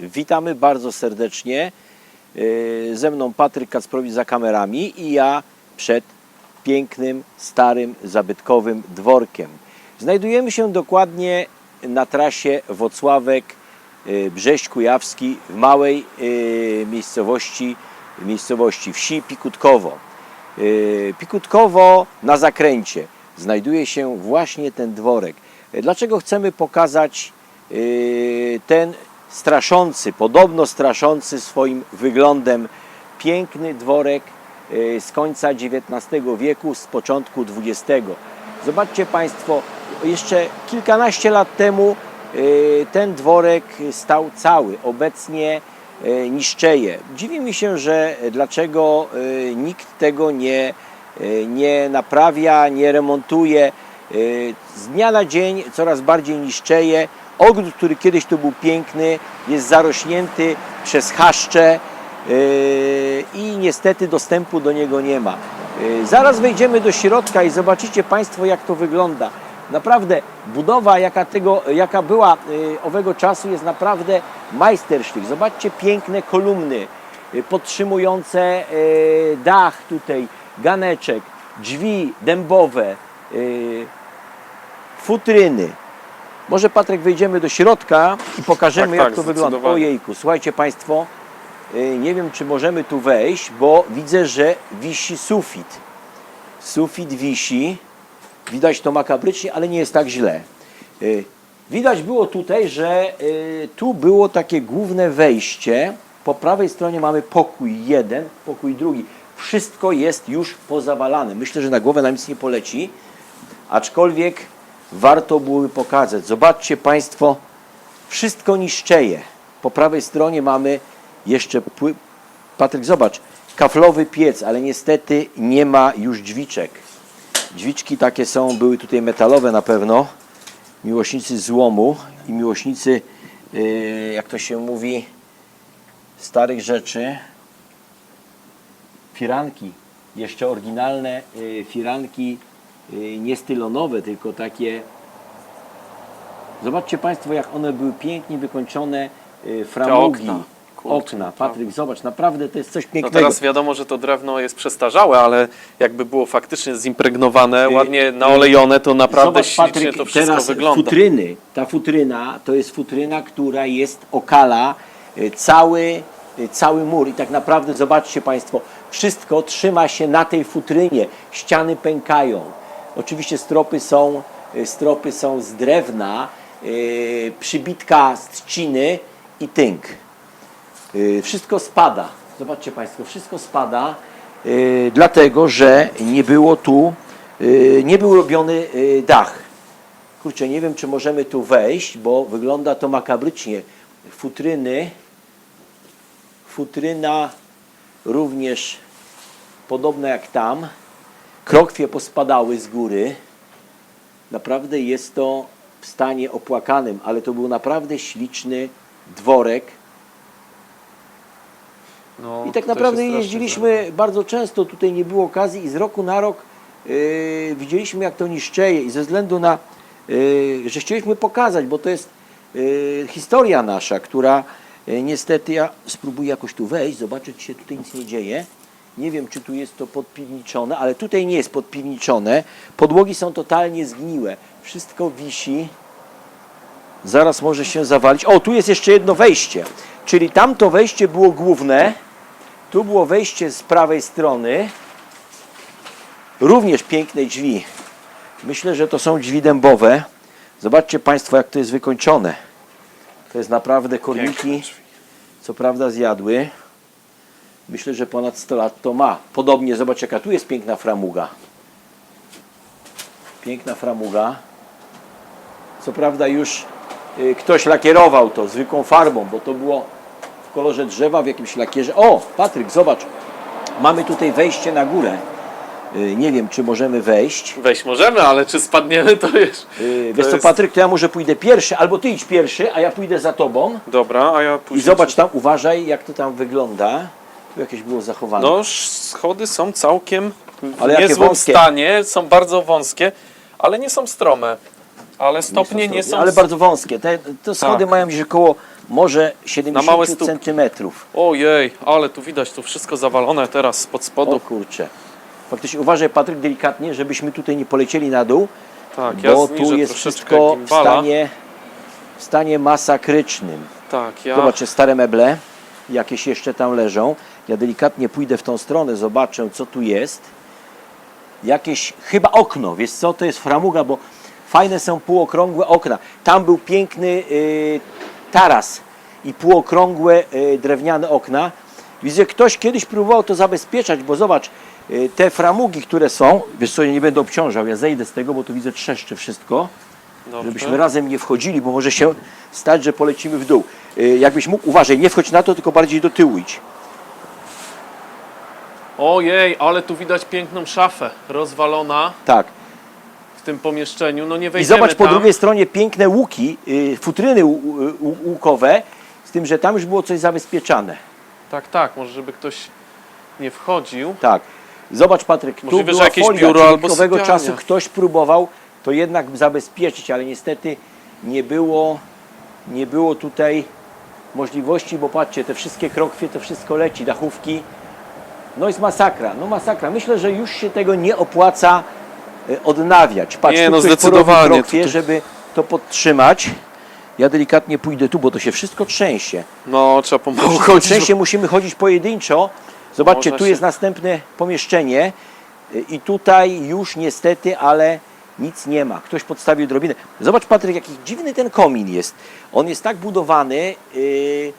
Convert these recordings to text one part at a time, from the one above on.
Witamy bardzo serdecznie. Yy, Ze mną Patryk Kacprowicz za kamerami i ja przed pięknym, starym, zabytkowym dworkiem. Znajdujemy się dokładnie na trasie Wocławek yy, Brześć Kujawski w małej yy, miejscowości, miejscowości wsi Pikutkowo. Pikutkowo na zakręcie znajduje się właśnie ten dworek. Dlaczego chcemy pokazać ten straszący, podobno straszący swoim wyglądem piękny dworek yy, z końca XIX wieku, z początku XX. Zobaczcie Państwo, jeszcze kilkanaście lat temu yy, ten dworek stał cały. Obecnie e, niszczeje. Dziwi mi się, że dlaczego e, nikt tego nie, e, nie naprawia, nie remontuje. E, Z dnia na dzień coraz bardziej niszczeje. Ogród, który kiedyś tu był piękny, jest zarośnięty przez chaszcze e, i niestety dostępu do niego nie ma. E, Zaraz wejdziemy do środka i zobaczycie Państwo, jak to wygląda. Naprawdę budowa, jaka, tego, jaka była y, owego czasu, jest naprawdę majstersztyk. Zobaczcie piękne kolumny podtrzymujące dach tutaj, ganeczek, drzwi dębowe, futryny. Może Patryk wejdziemy do środka i pokażemy Tak, jak tak, to wygląda. Ojejku, słuchajcie Państwo, y, nie wiem czy możemy tu wejść, bo widzę, że wisi sufit. Sufit wisi. Widać to makabrycznie, ale nie jest tak źle. Y, Widać było tutaj, że y, tu było takie główne wejście. Po prawej stronie mamy pokój jeden, pokój drugi. Wszystko jest już pozawalane. Myślę, że na głowę nam nic nie poleci, aczkolwiek warto byłoby pokazać. Zobaczcie Państwo, wszystko niszczeje. Po prawej stronie mamy jeszcze pły... Patryk, zobacz, kaflowy piec, ale niestety nie ma już drzwiczek. Drzwiczki takie są, były tutaj metalowe na pewno. Miłośnicy złomu i miłośnicy, yy, jak to się mówi, starych rzeczy. Firanki, jeszcze oryginalne yy, firanki, nie stylonowe, tylko takie. Zobaczcie Państwo, jak one były pięknie wykończone, yy, framugi. okna. Kurczę, Okna. naprawdę. Patryk, zobacz, naprawdę to jest coś No pięknego. teraz wiadomo, że to drewno jest przestarzałe, ale jakby było faktycznie zimpregnowane, Yy, ładnie naolejone, to naprawdę Zobacz, ślicznie Patryk, to wszystko teraz wygląda. futryny. Ta futryna to jest futryna, która jest okala y, cały, y, cały mur. I tak naprawdę zobaczcie Państwo, wszystko trzyma się na tej futrynie. Ściany pękają. Oczywiście stropy są, y, stropy są z drewna, y, przybitka z trzciny i tynk. Y, Wszystko spada. Zobaczcie Państwo, wszystko spada, dlatego że nie było tu, nie był robiony dach. Kurczę, nie wiem, czy możemy tu wejść, bo wygląda to makabrycznie. Futryny, futryna również podobna jak tam. Krokwie pospadały z góry. Naprawdę jest to w stanie opłakanym, ale to był naprawdę śliczny dworek. No, I tak naprawdę jeździliśmy bardzo często, tutaj nie było okazji i z roku na rok yy, widzieliśmy jak to niszczeje i ze względu na, yy, że chcieliśmy pokazać, bo to jest yy, historia nasza, która yy, niestety, ja spróbuję jakoś tu wejść, zobaczyć, czy się tutaj nic nie dzieje. Nie wiem, czy tu jest to podpiwniczone, ale tutaj nie jest podpiwniczone. Podłogi są totalnie zgniłe. Wszystko wisi. Zaraz może się zawalić. O, tu jest jeszcze jedno wejście. Czyli tamto wejście było główne. Tu było wejście z prawej strony. Również piękne drzwi. Myślę, że to są drzwi dębowe. Zobaczcie Państwo, jak to jest wykończone. To jest naprawdę korniki, co prawda zjadły. Myślę, że ponad 100 lat to ma. Podobnie, zobacz jaka tu jest piękna framuga. Piękna framuga. Co prawda już y, ktoś lakierował to zwykłą farbą, bo to było w kolorze drzewa, w jakimś lakierze. O, Patryk, zobacz. Mamy tutaj wejście na górę. Y, Nie wiem, czy możemy wejść. Wejść możemy, ale czy spadniemy, to wiesz. Y, to Wiesz co, jest- Patryk, to ja może pójdę pierwszy, albo ty idź pierwszy, a ja pójdę za tobą. Dobra, a ja później... I zobacz tam, uważaj, jak to tam wygląda. Tu jakieś było zachowane. No, schody są całkiem w Ale niezłym stanie, są bardzo wąskie, ale nie są strome. Ale Nie są stopnie nie są... Ale bardzo wąskie. Te, te schody Tak. mają gdzieś około może Na 70 małe stópki. centymetrów. Ojej, ale tu widać to wszystko zawalone teraz spod O spodu. kurczę. Faktycznie uważaj Patryk delikatnie, żebyśmy tutaj nie polecieli na dół, Tak, ja bo zniżę tu jest wszystko w stanie, w stanie masakrycznym. Tak, ja... Zobaczcie, stare meble, jakieś jeszcze tam leżą. Ja delikatnie pójdę w tą stronę, zobaczę, co tu jest. Jakieś, chyba okno, wiesz co, to jest framuga, bo fajne są półokrągłe okna. Tam był piękny y, taras i półokrągłe y, drewniane okna. Widzę, ktoś kiedyś próbował to zabezpieczać, bo zobacz, y, te framugi, które są, wiesz co, ja nie będę obciążał, ja zejdę z tego, bo tu widzę trzeszcze wszystko Dobrze. żebyśmy razem nie wchodzili, bo może się stać, że polecimy w dół. Jakbyś mógł, uważaj, nie wchodź na to, tylko bardziej do tyłu idź. Ojej, ale tu widać piękną szafę rozwalona Tak. w tym pomieszczeniu. No nie I wejdziemy zobacz po tam. drugiej stronie piękne łuki, y, futryny łu- łu- łukowe, z tym, że tam już było coś zabezpieczane. Tak, tak, może żeby ktoś nie wchodził. Tak. Zobacz Patryk, tu Możliwe, że była jakieś folia, biuro czyli albo nowego sypialnia. czasu ktoś próbował to jednak zabezpieczyć, ale niestety nie było, nie było tutaj możliwości, bo patrzcie, te wszystkie krokwie, to wszystko leci, dachówki. No jest masakra, no masakra. Myślę, że już się tego nie opłaca e, odnawiać. Patrz, Nie, no zdecydowanie. krokwie, Tutaj- żeby to podtrzymać. Ja delikatnie pójdę tu, bo to się wszystko trzęsie. No, trzeba W chodzić. sensie musimy chodzić pojedynczo. Zobaczcie, Można tu się- jest następne pomieszczenie y, i tutaj już niestety, ale nic nie ma. Ktoś podstawił drobinę. Zobacz Patryk, jaki dziwny ten komin jest. On jest tak budowany, yy,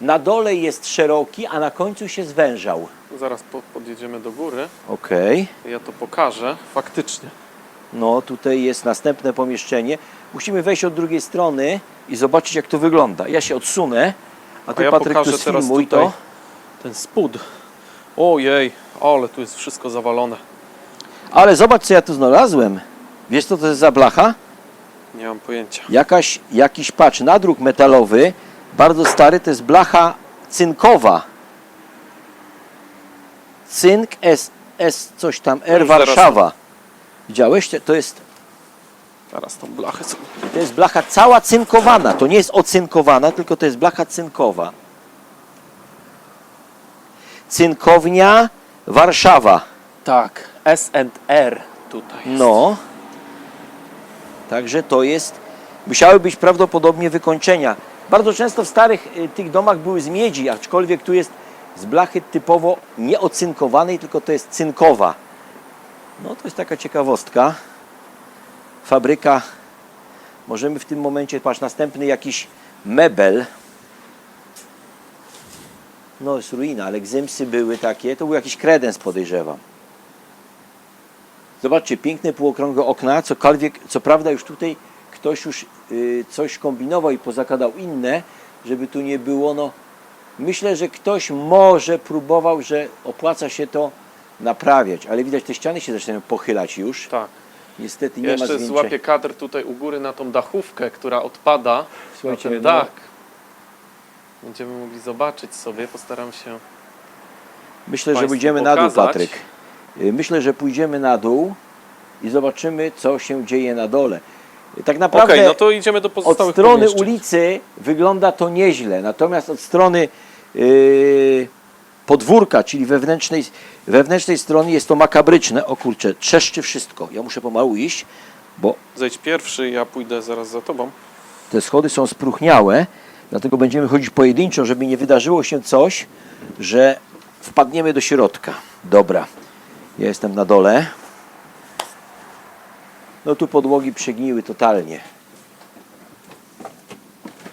na dole jest szeroki, a na końcu się zwężał. Zaraz po, podjedziemy do góry. Okej. Ja to pokażę. Faktycznie. No tutaj jest następne pomieszczenie. Musimy wejść od drugiej strony i zobaczyć jak to wygląda. Ja się odsunę, a ty ja Patryk tu pokażę teraz sfilmuj tutaj. to. Ten spód. Ojej, ale tu jest wszystko zawalone. Ale zobacz co ja tu znalazłem. Wiesz co to jest za blacha? Nie mam pojęcia. Jakaś, jakiś patrz, nadruk metalowy, bardzo stary, to jest blacha cynkowa. Cynk S, S coś tam, R zaraz- Warszawa. Widziałeś? To jest, Teraz tą blachę sobie... to jest blacha cała cynkowana. To nie jest ocynkowana, tylko to jest blacha cynkowa. Cynkownia Warszawa. Tak, S&R tutaj jest. No. Także to jest, musiały być prawdopodobnie wykończenia. Bardzo często w starych y, tych domach były z miedzi, aczkolwiek tu jest z blachy typowo nieocynkowanej, tylko to jest cynkowa. No to jest taka ciekawostka. Fabryka, możemy w tym momencie, patrz, następny jakiś mebel. No jest ruina, ale gzymsy były takie, to był jakiś kredens podejrzewam. Zobaczcie, piękne półokrągłe okna, cokolwiek, co prawda już tutaj ktoś już y, coś kombinował i pozakładał inne, żeby tu nie było, no myślę, że ktoś może próbował, że opłaca się to naprawiać, ale widać te ściany się zaczynają pochylać już. Tak. Niestety nie Ja ma jeszcze złapię kadr tutaj u góry na tą dachówkę, która odpada. Słuchajcie, na ten no- dach. Będziemy mogli zobaczyć sobie, postaram się. Myślę, że Państwu pójdziemy na dół, pokazać. Patryk. Y, Myślę, że pójdziemy na dół i zobaczymy, co się dzieje na dole. Tak naprawdę no to idziemy do od pozostałych strony pomieszczeń. ulicy wygląda to nieźle, natomiast od strony yy, podwórka, czyli wewnętrznej, wewnętrznej strony jest to makabryczne. O kurczę, trzeszczy wszystko. Ja muszę pomału iść, bo Zejdź pierwszy, ja pójdę zaraz za tobą. te schody są spróchniałe, dlatego będziemy chodzić pojedynczo, żeby nie wydarzyło się coś, że wpadniemy do środka. Dobra, ja jestem na dole. No tu podłogi przegniły totalnie.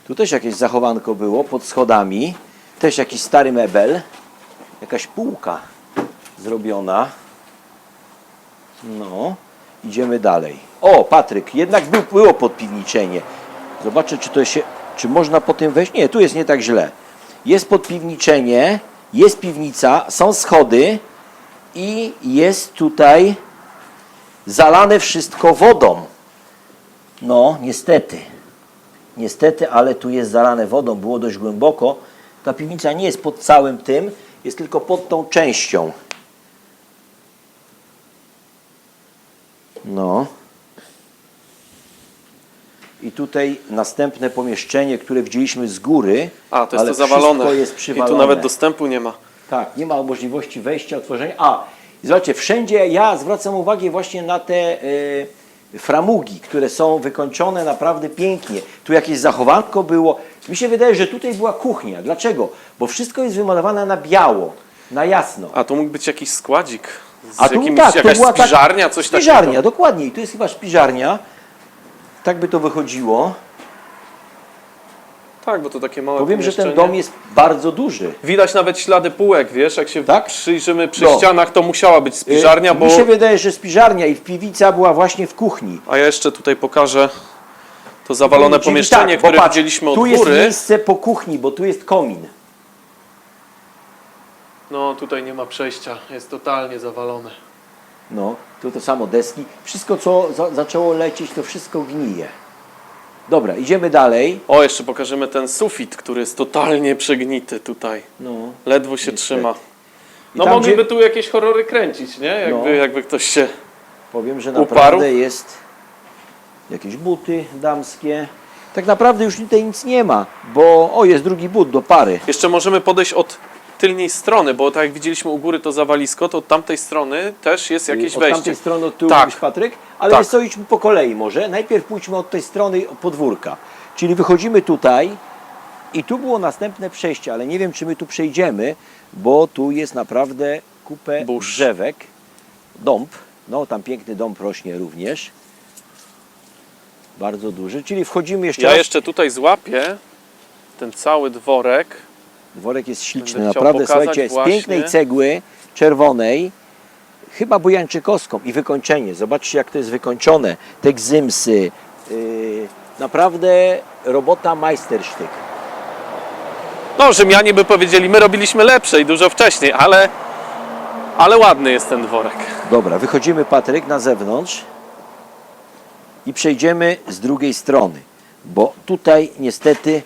Tu też jakieś zachowanko było pod schodami. Też jakiś stary mebel. Jakaś półka zrobiona. No, idziemy dalej. O, Patryk, jednak był, było podpiwniczenie. Zobaczę, czy to się, czy można po tym wejść. Nie, tu jest nie tak źle. Jest podpiwniczenie, jest piwnica, są schody i jest tutaj zalane wszystko wodą. No, niestety. Niestety, ale tu jest zalane wodą, było dość głęboko. Ta piwnica nie jest pod całym tym, jest tylko pod tą częścią. No. I tutaj następne pomieszczenie, które widzieliśmy z góry. A, to jest ale to zawalone. wszystko jest I tu nawet dostępu nie ma. Tak, nie ma możliwości wejścia, otworzenia. A, i zobaczcie, wszędzie ja zwracam uwagę właśnie na te y, framugi, które są wykończone naprawdę pięknie. Tu jakieś zachowanko było. Mi się wydaje, że tutaj była kuchnia. Dlaczego? Bo wszystko jest wymalowane na biało, na jasno. A tu mógł być jakiś składzik. Z A tu jakimś, tak, to jakaś była tak- spiżarnia, coś Spiżarnia, takiego. dokładnie. I tu jest chyba spiżarnia. Tak by to wychodziło. Tak, bo to takie małe Powiem, że ten dom jest bardzo duży. Widać nawet ślady półek, wiesz, jak się Tak? przyjrzymy przy No. ścianach, to musiała być spiżarnia, Y, bo... Mi się wydaje, że spiżarnia i piwnica była właśnie w kuchni. A ja jeszcze tutaj pokażę to zawalone Czyli pomieszczenie, tak, które patrz, widzieliśmy od Tu jest góry. miejsce po kuchni, bo tu jest komin. No tutaj nie ma przejścia, jest totalnie zawalone. No, tu to samo deski. Wszystko, co za, zaczęło lecieć, to wszystko gnije. Dobra, idziemy dalej. O, jeszcze pokażemy ten sufit, który jest totalnie przegnity tutaj. No, Ledwo się Niestety. trzyma. I No tam, mogliby gdzie- tu jakieś horrory kręcić, nie? Jakby, No. jakby ktoś się... powiem, że Uparł? naprawdę jest jakieś buty damskie. Tak naprawdę już tutaj nic nie ma, bo o, jest drugi but do pary. Jeszcze możemy podejść od tylnej strony, bo tak jak widzieliśmy u góry to zawalisko, to od tamtej strony też jest jakieś od wejście. tamtej strony od tyłu Tak. mówisz, Patryk, ale Tak. co, idźmy po kolei może. Najpierw pójdźmy od tej strony podwórka. Czyli wychodzimy tutaj i tu było następne przejście, ale nie wiem, czy my tu przejdziemy, bo tu jest naprawdę kupę Burz. drzewek, dąb. No, tam piękny dąb rośnie również. Bardzo duży. Czyli wchodzimy jeszcze Ja raz. jeszcze tutaj złapię ten cały dworek. Dworek jest śliczny, Będę chciał naprawdę. pokazać Słuchajcie, z właśnie- pięknej cegły czerwonej, chyba bujańczykowską i wykończenie. Zobaczcie, jak to jest wykończone. Te gzymsy. Yy, naprawdę robota majstersztyk. No, Rzymianie by powiedzieli, my robiliśmy lepsze i dużo wcześniej, ale, ale ładny jest ten dworek. Dobra, wychodzimy, Patryk, na zewnątrz i przejdziemy z drugiej strony, bo tutaj niestety,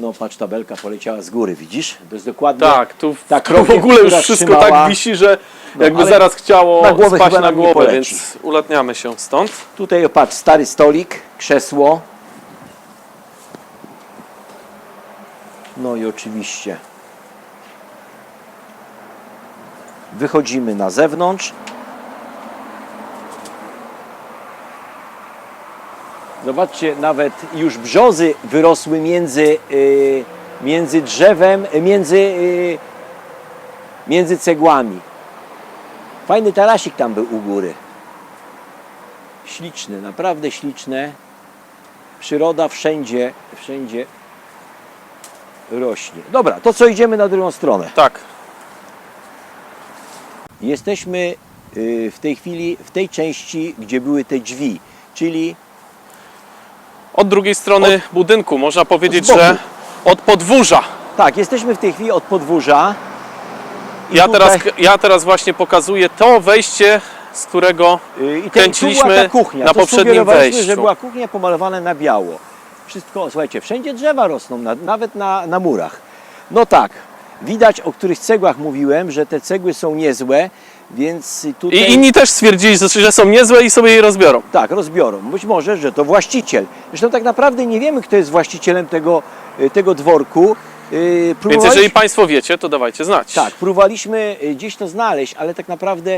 no patrz, tabelka poleciała z góry, widzisz? To jest dokładnie Tak, tu, ta w krowia, ogóle już która wszystko trzymała- tak wisi, że No, jakby ale zaraz chciało na głowę spaść chyba na nam nie głowę, poleci. więc ulatniamy się stąd. Tutaj, patrz, stary stolik, krzesło. No i oczywiście wychodzimy na zewnątrz. Zobaczcie, nawet już brzozy wyrosły między, y, między drzewem, y, między, y, między cegłami. Fajny tarasik tam był u góry. Śliczne, naprawdę śliczne. Przyroda wszędzie, wszędzie rośnie. Dobra, to co idziemy na drugą stronę. Tak, Jesteśmy w tej chwili w tej części, gdzie były te drzwi, czyli od drugiej strony budynku można powiedzieć, że od podwórza. tak, jesteśmy w tej chwili od podwórza. I Ja tutaj, teraz, ja teraz właśnie pokazuję to wejście, z którego y, i te, kręciliśmy kuchnia. na To poprzednim wejściu. że była kuchnia pomalowana na biało. Wszystko, słuchajcie, wszędzie drzewa rosną, na, nawet na, na murach. No tak, widać o których cegłach mówiłem, że te cegły są niezłe, więc tutaj... i inni też stwierdzili, że- są niezłe i sobie je rozbiorą. Tak, rozbiorą. Być może, że to właściciel. Zresztą tak naprawdę nie wiemy, kto jest właścicielem tego, y, tego dworku. Więc próbowaliśmy- jeżeli Państwo wiecie, to dawajcie znać. Tak, próbowaliśmy y, gdzieś to znaleźć, ale tak naprawdę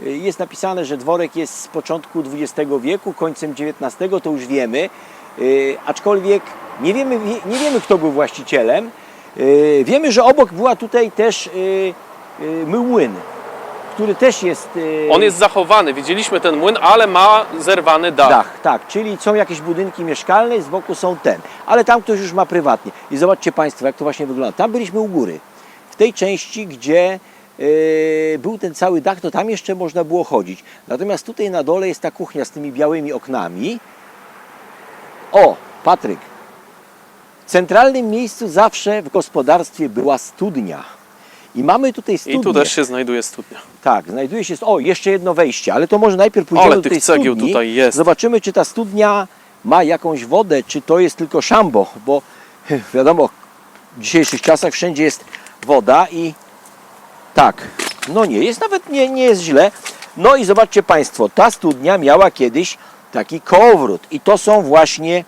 y, jest napisane, że dworek jest z początku XX wieku, końcem XIX, to już wiemy. Y, Aczkolwiek nie wiemy, nie wiemy, kto był właścicielem. Y, Wiemy, że obok była tutaj też y, y, młyn, który też jest... y, On jest zachowany, widzieliśmy ten młyn, ale ma zerwany dach. Dach, tak, czyli są jakieś budynki mieszkalne i z boku są ten, ale tam ktoś już ma prywatnie. I zobaczcie Państwo, jak to właśnie wygląda. Tam byliśmy u góry, w tej części, gdzie yy, był ten cały dach, to tam jeszcze można było chodzić. Natomiast tutaj na dole jest ta kuchnia z tymi białymi oknami. O, Patryk, w centralnym miejscu zawsze w gospodarstwie była studnia. I mamy tutaj studnię. I tu też się znajduje studnia. Tak, znajduje się. O, jeszcze jedno wejście, ale to może najpierw pójdziemy Ale do tych tej cegieł studni. tutaj jest. Zobaczymy, czy ta studnia ma jakąś wodę, czy to jest tylko szambo, bo wiadomo, w dzisiejszych czasach wszędzie jest woda i tak, no nie, jest nawet nie, nie jest źle. No i zobaczcie Państwo, ta studnia miała kiedyś taki kołowrót. I to są właśnie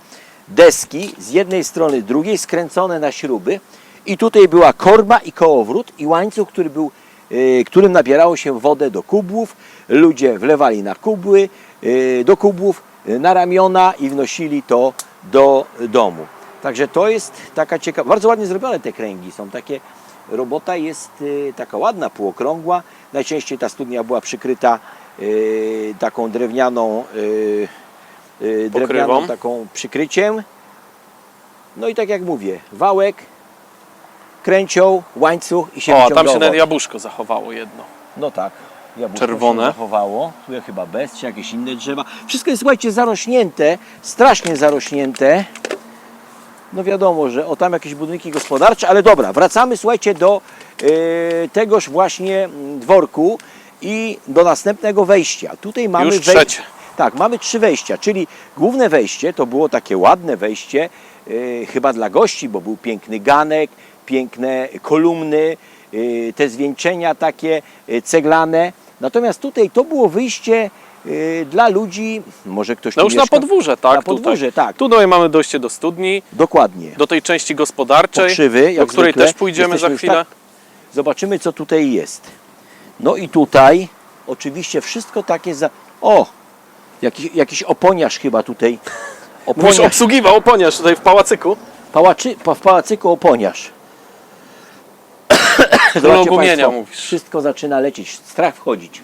deski z jednej strony, drugiej skręcone na śruby. I tutaj była korba i kołowrót i łańcuch, który był, y, którym nabierało się wodę do kubłów. Ludzie wlewali na kubły, y, do kubłów, y, na ramiona i wnosili to do domu. Także to jest taka ciekawa, bardzo ładnie zrobione te kręgi są takie, robota jest taka ładna, półokrągła. Najczęściej ta studnia była przykryta taką drewnianą, drewnianą Pokrywą. taką przykryciem. No i tak jak mówię, wałek, kręcioł, łańcuch i się O, a tam się nawet jabłuszko zachowało jedno. No tak. Jabłuszko Czerwone. Się zachowało. Tu chyba bez, czy jakieś inne drzewa. Wszystko jest, słuchajcie, zarośnięte, strasznie zarośnięte. No wiadomo, że o tam jakieś budynki gospodarcze, ale dobra, wracamy, słuchajcie, do e, tegoż właśnie mm, dworku i do następnego wejścia. Tutaj mamy Już wej- trzecie. Tak, mamy trzy wejścia, czyli główne wejście to było takie ładne wejście, e, chyba dla gości, bo był piękny ganek, piękne kolumny, e, te zwieńczenia takie e, ceglane. Natomiast tutaj to było wyjście e, dla ludzi, może ktoś No już na mieszka? podwórze, tak? Na podwórze, tutaj. tak. Tutaj mamy dojście do studni, Dokładnie. do tej części gospodarczej, Pokrzywy, do której zwykle. też pójdziemy za Jesteśmy już chwilę. tak- Zobaczymy, co tutaj jest. No i tutaj oczywiście wszystko takie za... O! Jakiś, jakiś oponiarz chyba tutaj. Mówisz, Oponiarz, obsługiwał oponiarz tutaj w pałacyku. pałaczy, pa, w pałacyku oponiarz. Zobaczcie państwo, mówisz. Wszystko zaczyna lecieć, strach wchodzić.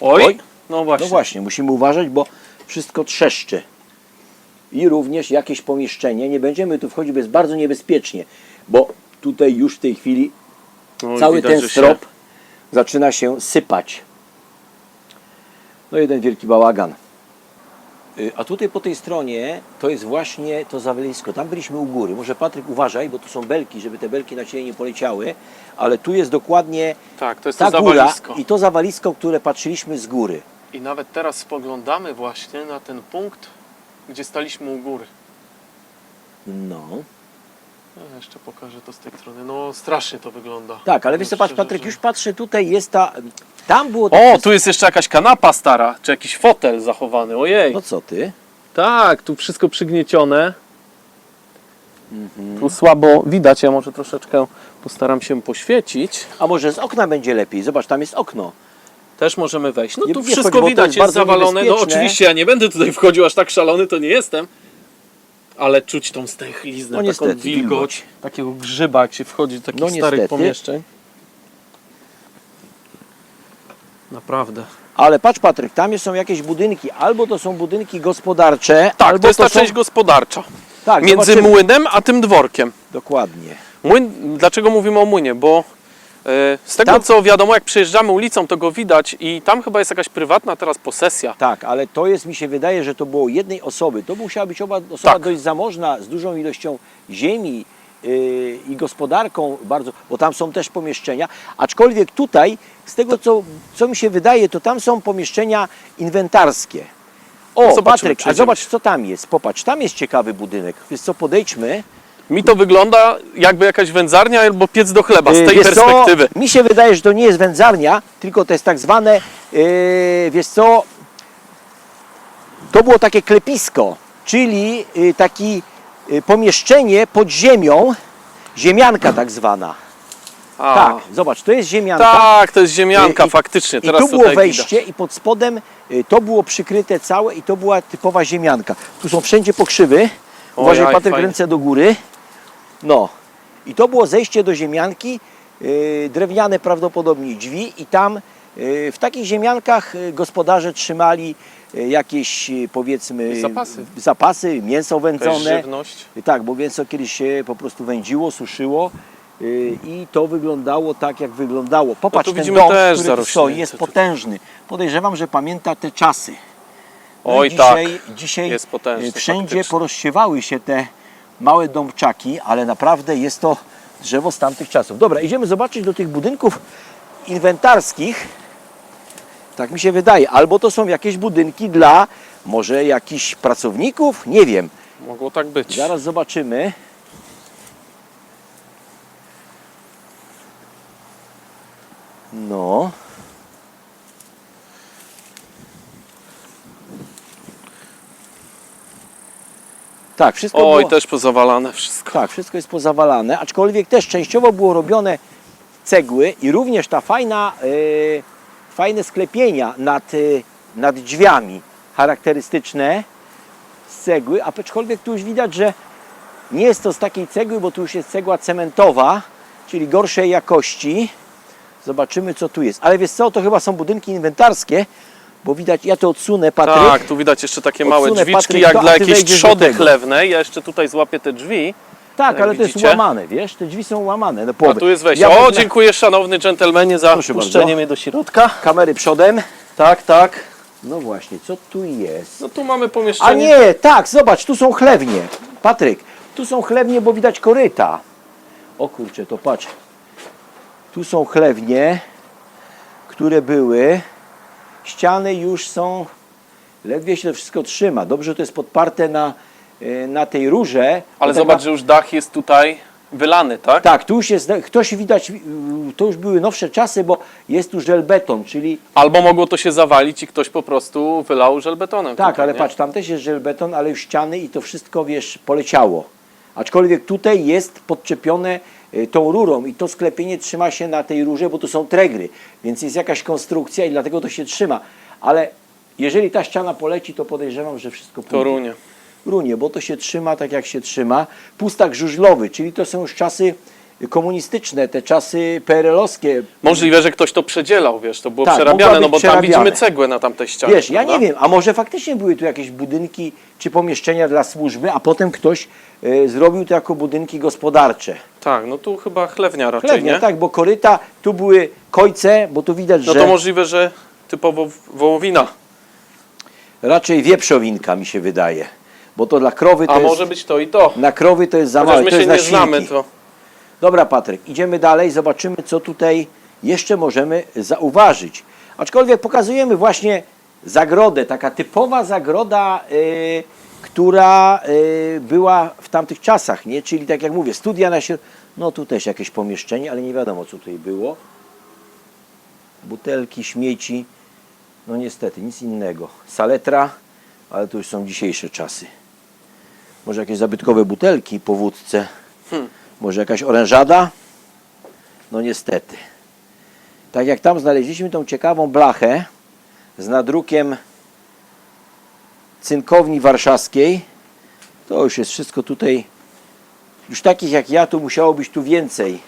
Oj, Oj. no właśnie. No właśnie, musimy uważać, bo wszystko trzeszczy. I również jakieś pomieszczenie. Nie będziemy tu wchodzić, bo jest bardzo niebezpiecznie, bo tutaj już w tej chwili No, cały widać, ten że się- strop zaczyna się sypać. No jeden wielki bałagan. Y, A tutaj po tej stronie to jest właśnie to zawalisko. Tam byliśmy u góry. Może Patryk uważaj, bo tu są belki, żeby te belki na Ciebie nie poleciały. Ale tu jest dokładnie Tak, to jest ta to góra zawalisko. i to zawalisko, które patrzyliśmy z góry. I nawet teraz spoglądamy właśnie na ten punkt, gdzie staliśmy u góry. No. Ja jeszcze pokażę to z tej strony. No strasznie to wygląda. Tak, ale No, wiesz co, patrz Patryk, już patrzę, tutaj jest ta... Tam było... O, tu jest jeszcze jakaś kanapa stara, czy jakiś fotel zachowany. Ojej. No co ty? Tak, tu wszystko przygniecione. Mhm. Tu słabo widać, ja może troszeczkę postaram się poświecić. A może z okna będzie lepiej? Zobacz, tam jest okno. Też możemy wejść. No Nie- tu nie wszystko to widać, jest jest, bardzo zawalone. No niebezpieczne. oczywiście ja nie będę tutaj wchodził aż tak szalony, to nie jestem. Ale czuć tą stęchliznę, No taką niestety, wilgoć, wilgoć. takiego grzyba, jak się wchodzi do takich No starych niestety. pomieszczeń. Naprawdę. Ale patrz Patryk, tam są jakieś budynki. Albo to są budynki gospodarcze, Tak, albo to jest ta są... część gospodarcza. Tak, Między zobaczymy. młynem a tym dworkiem. Dokładnie. Młyn, dlaczego mówimy o młynie? Bo z tego Tam- co wiadomo, jak przejeżdżamy ulicą, to go widać i tam chyba jest jakaś prywatna teraz posesja. Tak, ale to jest, mi się wydaje, że to było jednej osoby. To musiała być oba, osoba Tak. dość zamożna, z dużą ilością ziemi yy, i gospodarką bardzo, bo tam są też pomieszczenia. Aczkolwiek tutaj, z tego co, co mi się wydaje, to tam są pomieszczenia inwentarskie. O, Zobaczymy, Patryk, a zobacz co tam jest. Popatrz, tam jest ciekawy budynek. Wiesz co, podejdźmy. Mi to wygląda jakby jakaś wędzarnia albo piec do chleba z Yy, tej wiesz perspektywy. Co, mi się wydaje, że to nie jest wędzarnia, tylko to jest tak zwane, yy, wiesz co, to było takie klepisko, czyli yy, taki yy, pomieszczenie pod ziemią, ziemianka tak zwana. A, Tak, zobacz, to jest ziemianka. tak, to jest ziemianka I- faktycznie. I Teraz tu było tutaj wejście widać. i pod spodem y, to było przykryte całe i to była typowa ziemianka. Tu są wszędzie pokrzywy. Uważaj Ojaj, Patryk, fajnie. ręce do góry. No. I to było zejście do ziemianki, y, drewniane prawdopodobnie drzwi i tam y, w takich ziemiankach y, gospodarze trzymali jakieś powiedzmy Zapasy. zapasy mięso wędzone. żywność. Tak, bo mięso kiedyś się po prostu wędziło, suszyło yy, i to wyglądało tak, jak wyglądało. Popatrz, No ten dom, też który tu stoi, jest potężny. Podejrzewam, że pamięta te czasy. No Oj tak, dzisiaj, dzisiaj jest potężny wszędzie faktycznie. porozsiewały się te małe domczaki, ale naprawdę jest to drzewo z tamtych czasów. Dobra, idziemy zobaczyć do tych budynków inwentarskich. Tak mi się wydaje. Albo to są jakieś budynki dla może jakichś pracowników? Nie wiem. Mogło tak być. Zaraz zobaczymy. No. Tak, wszystko Oj, było, też pozawalane wszystko. tak, wszystko jest pozawalane, aczkolwiek też częściowo było robione cegły i również ta fajna, y, fajne sklepienia nad, y, nad drzwiami charakterystyczne z cegły, a aczkolwiek tu już widać, że nie jest to z takiej cegły, bo tu już jest cegła cementowa, czyli gorszej jakości. Zobaczymy, co tu jest. Ale wiesz co, to chyba są budynki inwentarskie, bo widać, ja to odsunę, Patryk. Tak, tu widać jeszcze takie małe Odsunę, drzwiczki, Patryk, jak to, a dla ty jakiejś wejdziesz do trzody tego. chlewnej. Ja jeszcze tutaj złapię te drzwi. Tak, Jak ale to jest łamane, wiesz, te drzwi są łamane. No, A tu jest wejście. Ja o, dziękuję szanowny dżentelmenie za Proszę puszczenie mnie do środka. Kamery przodem. Tak, tak. No właśnie, co tu jest? No tu mamy pomieszczenie. A nie, tak, zobacz, tu są chlewnie. Patryk, tu są chlewnie, bo widać koryta. O kurczę, to patrz. Tu są chlewnie, które były. Ściany już są, ledwie się to wszystko trzyma. Dobrze, że to jest podparte na, e, na tej rurze. Ale zobacz, że już dach jest tutaj wylany, tak? Tak, tu już jest, ktoś widać, to już były nowsze czasy, bo jest tu żelbeton, czyli Albo mogło to się zawalić i ktoś po prostu wylał żelbetonem. tak, tutaj, ale nie? patrz, tam też jest żelbeton, ale już ściany i to wszystko, wiesz, poleciało. Aczkolwiek tutaj jest podczepione y, tą rurą i to sklepienie trzyma się na tej rurze, bo tu są tregry, więc jest jakaś konstrukcja i dlatego to się trzyma. Ale jeżeli ta ściana poleci, to podejrzewam, że wszystko pójdzie. Torunie. runie, bo to się trzyma tak jak się trzyma. Pustak żużlowy, czyli to są już czasy komunistyczne, te czasy PRL-owskie. Możliwe, że ktoś to przedzielał, wiesz, to było Tak, przerabiane, no bo tam przerabiane. widzimy cegłę na tamtej ścianie. Wiesz, ja nie prawda? wiem, a może faktycznie były tu jakieś budynki czy pomieszczenia dla służby, a potem ktoś e, zrobił to jako budynki gospodarcze. Tak, no tu chyba chlewnia raczej, Chlewnie, nie? tak, bo koryta, tu były kojce, bo tu widać, No że to możliwe, że typowo wołowina. raczej wieprzowinka mi się wydaje, bo to dla krowy to A jest, może być to i to. na krowy to jest za Chociaż małe, my to się jest nie na znamy, to Dobra, Patryk, idziemy dalej, zobaczymy, co tutaj jeszcze możemy zauważyć. Aczkolwiek pokazujemy właśnie zagrodę, taka typowa zagroda, y, która y, była w tamtych czasach, nie? Czyli tak jak mówię, studia na środku, no tu też jakieś pomieszczenie, ale nie wiadomo, co tutaj było. Butelki, śmieci, no niestety, nic innego. Saletra, ale to już są dzisiejsze czasy. Może jakieś zabytkowe butelki po wódce. Może jakaś orężada? No niestety. Tak jak tam znaleźliśmy tą ciekawą blachę z nadrukiem cynkowni warszawskiej, to już jest wszystko tutaj. Już takich jak ja, tu musiało być tu więcej,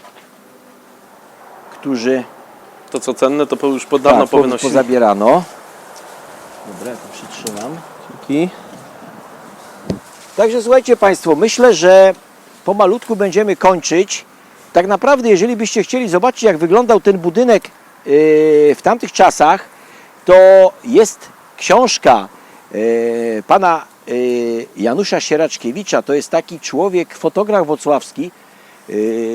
którzy to co cenne, to już pod dawno tak, po, powynosili. pozabierano. Dobra, ja to przytrzymam. Dzięki. Także słuchajcie Państwo, myślę, że pomalutku będziemy kończyć. Tak naprawdę, jeżeli byście chcieli zobaczyć, jak wyglądał ten budynek yy, w tamtych czasach, to jest książka yy, pana yy, Janusza Sieraczkiewicza. To jest taki człowiek, fotograf wocławski.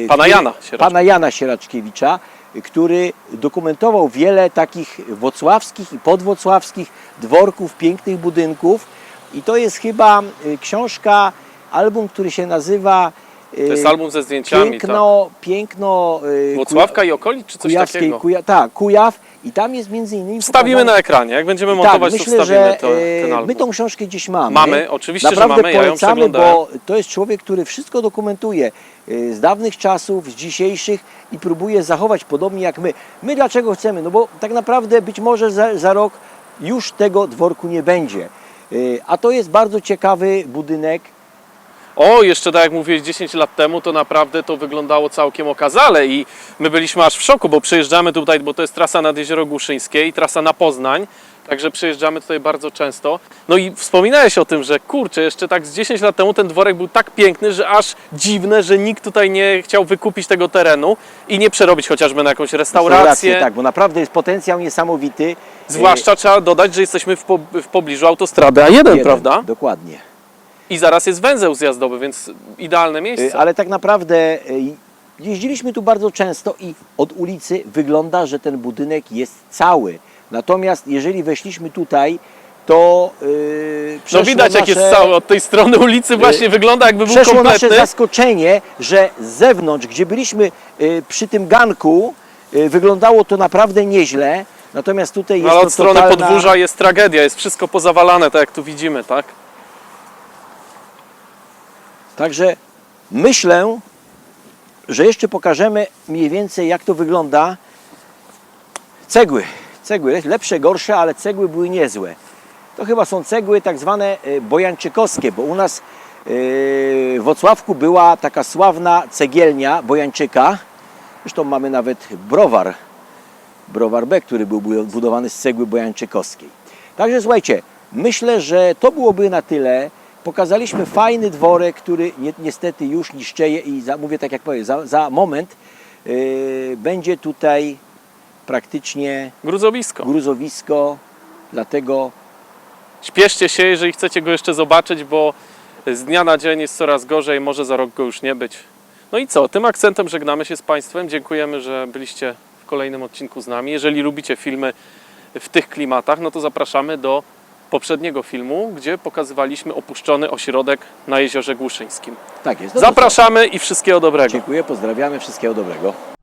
Pana Jana Sieraczkiewicza. Pana Jana Sieraczkiewicza, który dokumentował wiele takich wocławskich i podwocławskich dworków, pięknych budynków. I to jest chyba książka, album, który się nazywa y, To jest album ze zdjęciami, tak. Piękno, piękno y, Włocławka i okolic, czy coś Kujawskiej, takiego? Kuja, tak, Kujaw i tam jest między innymi Wstawimy pokazane- na ekranie. Jak będziemy tak, montować, to myślę, wstawimy że to, ten album. my tą książkę gdzieś mamy. Mamy, oczywiście, że Naprawdę mamy, ja ją przeglądałem. bo to jest człowiek, który wszystko dokumentuje e, z dawnych czasów, z dzisiejszych i próbuje zachować podobnie jak my. My dlaczego chcemy? No bo tak naprawdę być może za, za rok już tego dworku nie będzie. A to jest bardzo ciekawy budynek. O, jeszcze tak jak mówiłeś 10 lat temu, to naprawdę to wyglądało całkiem okazale i my byliśmy aż w szoku, bo przyjeżdżamy tutaj, bo to jest trasa nad Jezioro Głuszyńskie i trasa na Poznań, także przyjeżdżamy tutaj bardzo często. No i wspominałeś o tym, że kurczę, jeszcze tak z 10 lat temu ten dworek był tak piękny, że aż dziwne, że nikt tutaj nie chciał wykupić tego terenu i nie przerobić chociażby na jakąś restaurację. Tak, bo naprawdę jest potencjał niesamowity. Zwłaszcza trzeba dodać, że jesteśmy w, po, w pobliżu autostrady A1, E, jeden, prawda? Dokładnie. I zaraz jest węzeł zjazdowy, więc idealne miejsce. Y, Ale tak naprawdę y, jeździliśmy tu bardzo często i od ulicy wygląda, że ten budynek jest cały. Natomiast jeżeli weszliśmy tutaj, to yy, No widać jak nasze, jest cały od tej strony ulicy właśnie wygląda jakby był Przeszło nasze kompletny. zaskoczenie, że z zewnątrz, gdzie byliśmy y, przy tym ganku, y, wyglądało to naprawdę nieźle. Natomiast tutaj jest Ale to od strony totalna... podwórza jest tragedia, jest wszystko pozawalane, tak jak tu widzimy, tak? Także myślę, że jeszcze pokażemy mniej więcej jak to wygląda. Cegły, cegły, lepsze, gorsze, ale cegły były niezłe. To chyba są cegły tak zwane e, bojańczykowskie, bo u nas e, w Wocławku była taka sławna cegielnia Bojańczyka. Zresztą mamy nawet browar, browar B, który był bu- budowany z cegły bojańczykowskiej. Także słuchajcie, myślę, że to byłoby na tyle. Pokazaliśmy fajny dworek, który ni niestety już niszczeje i za, mówię tak jak powiem, za, za moment yy, będzie tutaj praktycznie Gruzowisko. gruzowisko, dlatego Śpieszcie się, jeżeli chcecie go jeszcze zobaczyć, bo z dnia na dzień jest coraz gorzej, może za rok go już nie być. No i co, tym akcentem żegnamy się z Państwem. Dziękujemy, że byliście w kolejnym odcinku z nami. Jeżeli lubicie filmy w tych klimatach, no to zapraszamy do poprzedniego filmu, gdzie pokazywaliśmy opuszczony ośrodek na Jeziorze Głuszyńskim. tak jest. No? Zapraszamy i wszystkiego dobrego. Dziękuję, pozdrawiamy, wszystkiego dobrego.